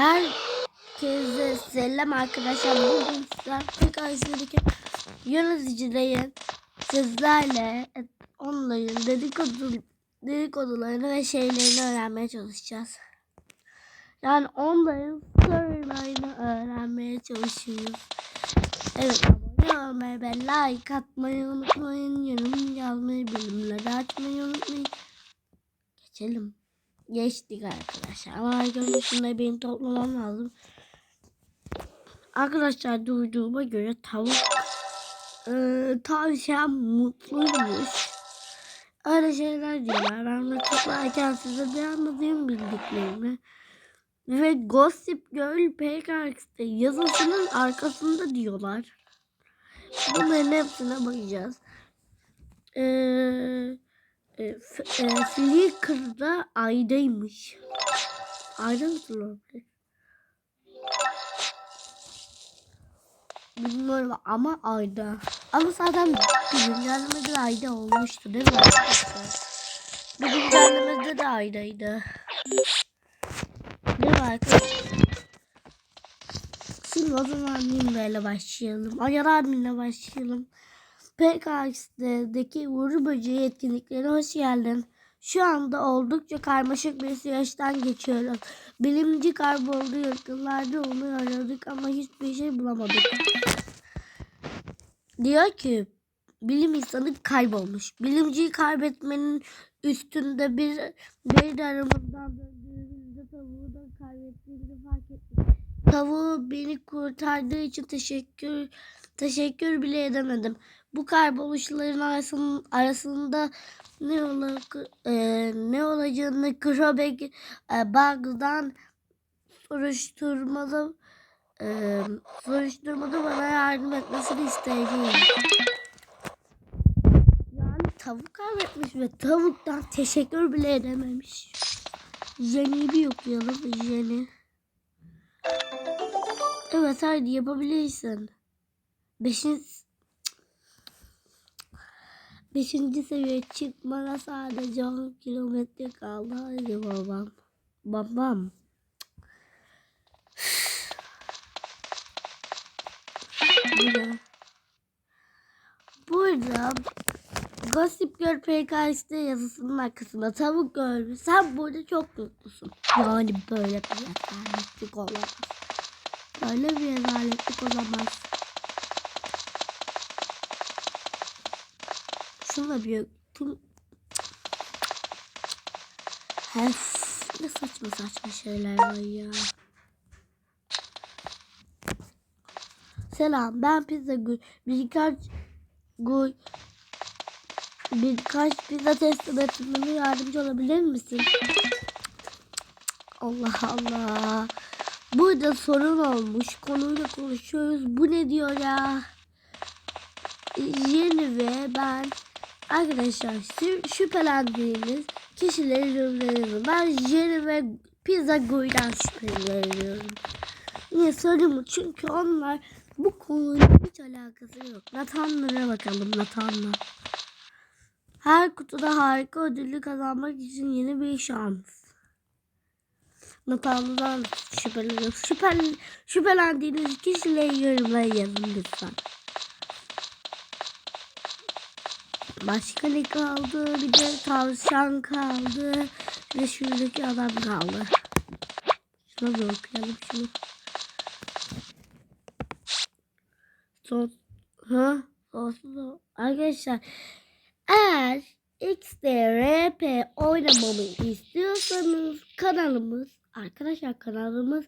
Herkese selam arkadaşlar. Bugün sizler PKS'deki yöneticilerin sizlerle onların dedikodu, dedikodularını ve şeylerini öğrenmeye çalışacağız. Yani onların storyline'ını öğrenmeye çalışıyoruz. Evet abone olmayı ve like atmayı unutmayın. Yorum yazmayı, bildirimleri açmayı unutmayın. Geçelim. Geçtik arkadaşlar. Ama görünüşünde benim toplamam lazım. Arkadaşlar duyduğuma göre tavuk e, tavşan mutluymuş. Öyle şeyler diyorlar. Ben de toplarken size bir anlatayım bildiklerimi. Ve Gossip Girl PKX'de yazısının arkasında diyorlar. Bunların hepsine bakacağız. Eee e, F- e, Flickr'da aydaymış. Ayda olabilir? Bilmiyorum ama ayda. Ama zaten bir güncellemede de ayda olmuştu değil mi arkadaşlar? Bir güncellemede de aydaydı. Değil mi arkadaşlar? Şimdi o zaman böyle başlayalım. Ayar abimle başlayalım. PKX'deki Uğur Böceği etkinliklerine hoş geldin. Şu anda oldukça karmaşık bir süreçten geçiyoruz. Bilimci kayboldu yakınlarda onu aradık ama hiçbir şey bulamadık. Diyor ki bilim insanı kaybolmuş. Bilimciyi kaybetmenin üstünde bir bir de aramızdan döndüğümüzde tavuğu da kaybettiğimizi fark ettik. Tavuğu beni kurtardığı için teşekkür teşekkür bile edemedim. Bu kayboluşların arasında, arasında ne ola, e, ne olacağını Krobek e, Bugs'dan soruşturmalı e, soruşturmada bana yardım etmesini isteyeceğim. Yani tavuk kaybetmiş ve tavuktan teşekkür bile edememiş. Jenny'i bir okuyalım. Jenny. Evet hadi yapabilirsin. Beşinci, beşinci seviye çıkmana sadece 10 kilometre kaldı. Hadi babam. Babam. Burada. Burada Gossip Girl PKS'de yazısının arkasında tavuk görmüş. Sen burada çok mutlusun. Yani böyle bir rezalletlik olamaz. Böyle bir rezalletlik olamaz. Şuna bir tüm Hef, ne saçma saçma şeyler var ya. Selam ben pizza gül. Birkaç gül birkaç pizza teslim etmeme yardımcı olabilir misin? Allah Allah. Burada sorun olmuş. Konuyla konuşuyoruz. Bu ne diyor ya? Yeni ve ben arkadaşlar şü- şüphelendiğiniz kişileri yorumlarım. Ben Jerry ve Pizza Guy'dan şüpheleniyorum. Niye söyleyeyim? Çünkü onlar bu konuyla hiç alakası yok. Natanlara bakalım Natanla. Her kutuda harika ödülü kazanmak için yeni bir şans. Natan'dan şüpheleniyorum. Şüphel, şüphelendiğiniz kişileri yorumlara yazın lütfen. Başka ne kaldı? Bir de tavşan kaldı. Ve şuradaki adam kaldı. Şuna bir okuyalım şunu. Son. Ha? Olsun. Arkadaşlar. Eğer XDRP oynamamı istiyorsanız kanalımız arkadaşlar kanalımız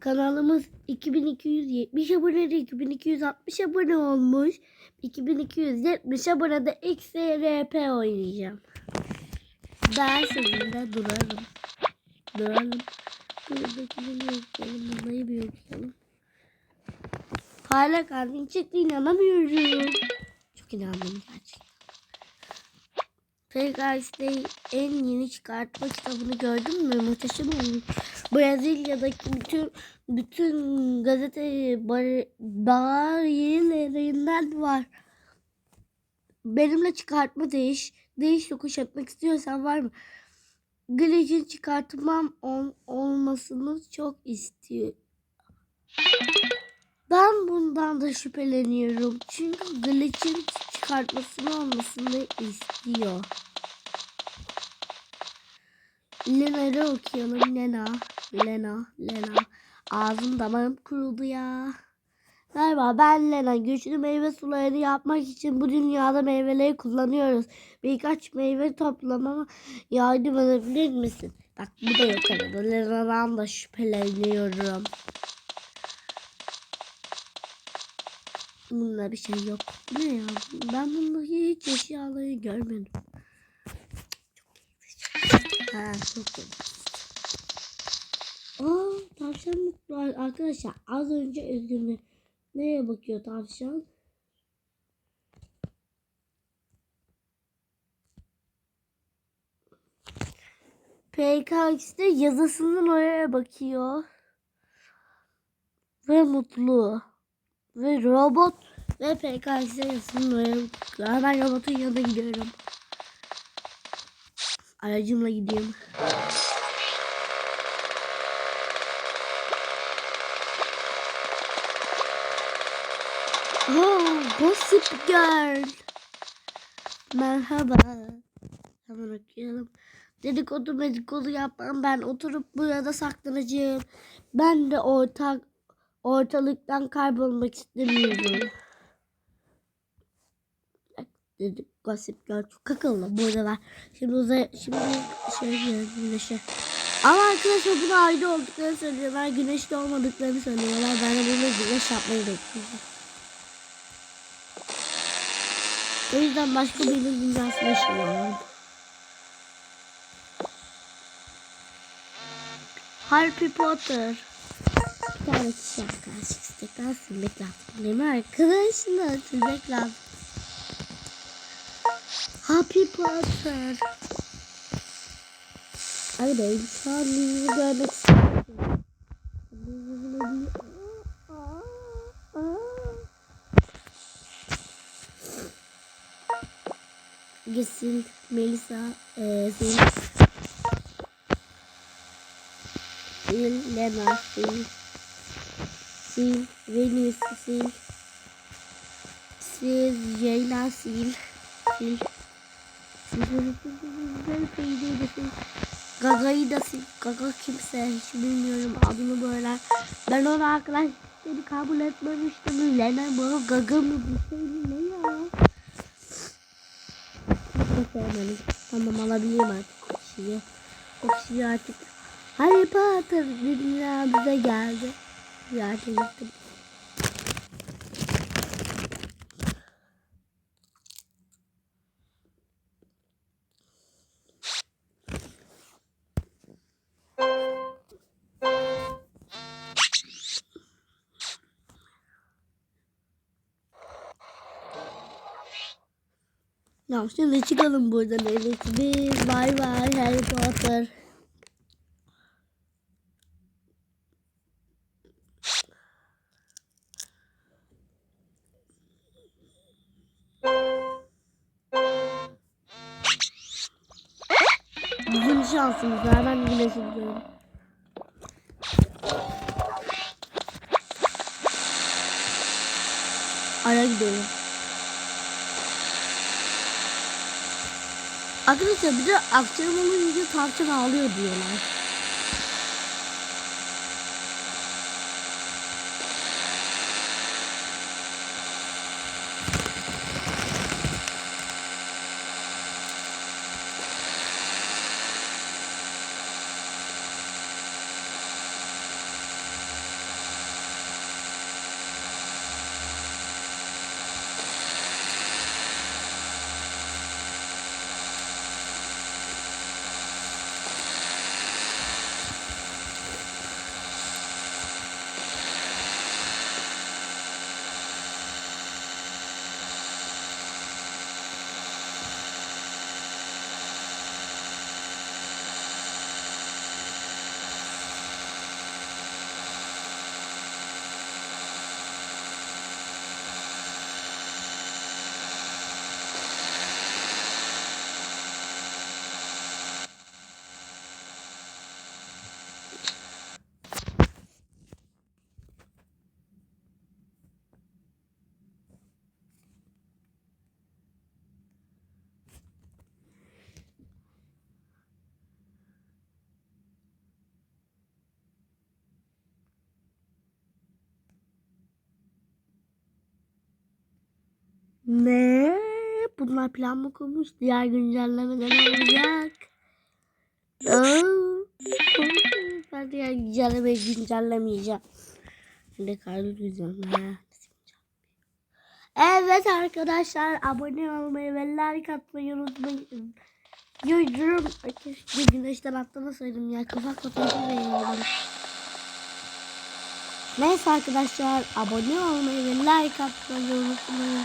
kanalımız 2270 abonede 2260 abone olmuş. 2270 abonede XRP oynayacağım. Ben sizinle durarım durarım buradakini bir okuyalım bunları bir okuyalım. Hala kalbim çıktı inanamıyorum. Çok inandım gerçekten Pegasus'te en yeni çıkartma kitabını gördün mü? Muhteşem olmuş. Brezilya'daki bütün bütün gazete bar, yerlerinden var. Benimle çıkartma değiş. Değiş yokuş yapmak istiyorsan var mı? Glitch'in çıkartmam ol- olmasını çok istiyor. Ben bundan da şüpheleniyorum. Çünkü Glitch'in çıkartmasını olmasını istiyor. Lena'yı okuyalım. Lena. Lena. Lena. Ağzım damağım kuruldu ya. Merhaba ben Lena. Güçlü meyve sularını yapmak için bu dünyada meyveleri kullanıyoruz. Birkaç meyve toplamama yardım edebilir misin? Bak bu da yok arada. Lena'dan da şüpheleniyorum. Bunda bir şey yok. Ne ya? Ben bundaki hiç eşyaları görmedim. Ha çok iyi. Aa tavşan mutlu arkadaşlar. Az önce üzgünüm. Nereye bakıyor tavşan? PKX'de yazısının oraya bakıyor. Ve mutlu. Ve robot ve oraya bakıyor. Hemen robotun yanına gidiyorum. Aracımla gidiyorum. Oh, Gossip Girl. Merhaba. Hemen okuyalım. Dedikodu medikodu yapmam. Ben oturup burada saklanacağım. Ben de ortak ortalıktan kaybolmak istemiyorum. Dedik Gossip Girl çok akıllı buradalar. Şimdi uzay şimdi şey güneşe. Ama arkadaşlar buna ayrı olduklarını söylüyorlar. Güneşte olmadıklarını söylüyorlar. Ben de bunu güneş yapmayı bekliyorum. O yüzden başka birinin dünyasına yaşıyorum. Harry Potter. Tane kişi arkadaşlar tekrar silmek lazım. Değil mi arkadaşlar? Silmek lazım. Happy Potter. Ay ben şu an yüzünü görmek istiyorum. Aa, aa. Gitsin Melisa, e, Sil, Lena, Sil, Sil, Venus, Sil, Sil, Jayla, Sil, Sil, Sil, Sil, Gaga'yı da sil. Gaga kimse hiç bilmiyorum adını böyle. Ben onu arkadaşları kabul etmemiştim. Lena bu Gaga mı bir şey mi ne ya? Sevmedim. Tamam alabilirim artık o kişiyi. O kişiyi artık Harry Potter dünyamıza geldi. Ziyaret ettim. Ya şimdi çıkalım buradan evet. Biz bay bay Harry Potter. Bizim şansımız var. Ben güneşe gidiyorum. Ara gidiyorum. Arkadaşlar bir de akşam olunca tavşan ağlıyor diyorlar. Ne? Bunlar plan mı kurmuş? Diğer güncellemede ne olacak? Ben diğer güncellemeyi güncellemeyeceğim. Şimdi kaydı düzenle. Evet arkadaşlar abone olmayı ve like atmayı unutmayın. Yürüyorum. Bir güneşten atlamasaydım ya. Kafa fotoğrafı veriyorum. Neyse arkadaşlar abone olmayı ve like atmayı unutmayın.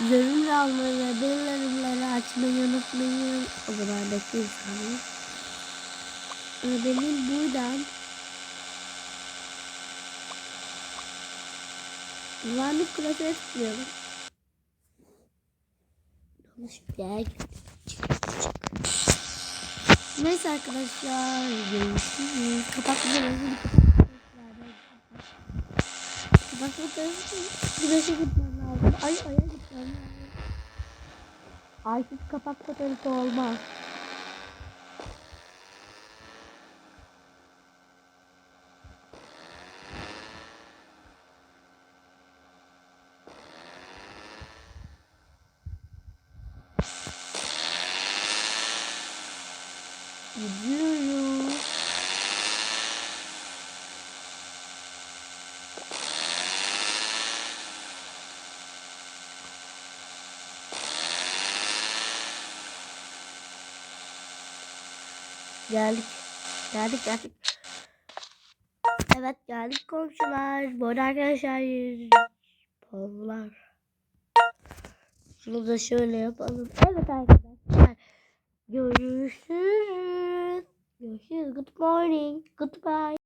Yorum almayı ve bildirimleri açmayı unutmayın. O zaman bekleyin saniye. Ee, Benim buradan Güvenlik kulesine tıklıyorum. Yanlış bir gittim. Neyse arkadaşlar görüşürüz. Kapatmayı Kapatmayı Güneşe gitmem lazım. Ay gitmem lazım. Aysız kapak fotoğrafı olmaz. Gidiyorum. Geldik. Geldik geldik. Evet geldik komşular. Bu arada arkadaşlar Povlar. Şunu da şöyle yapalım. Evet arkadaşlar. Görüşürüz. Görüşürüz. Good morning. Goodbye.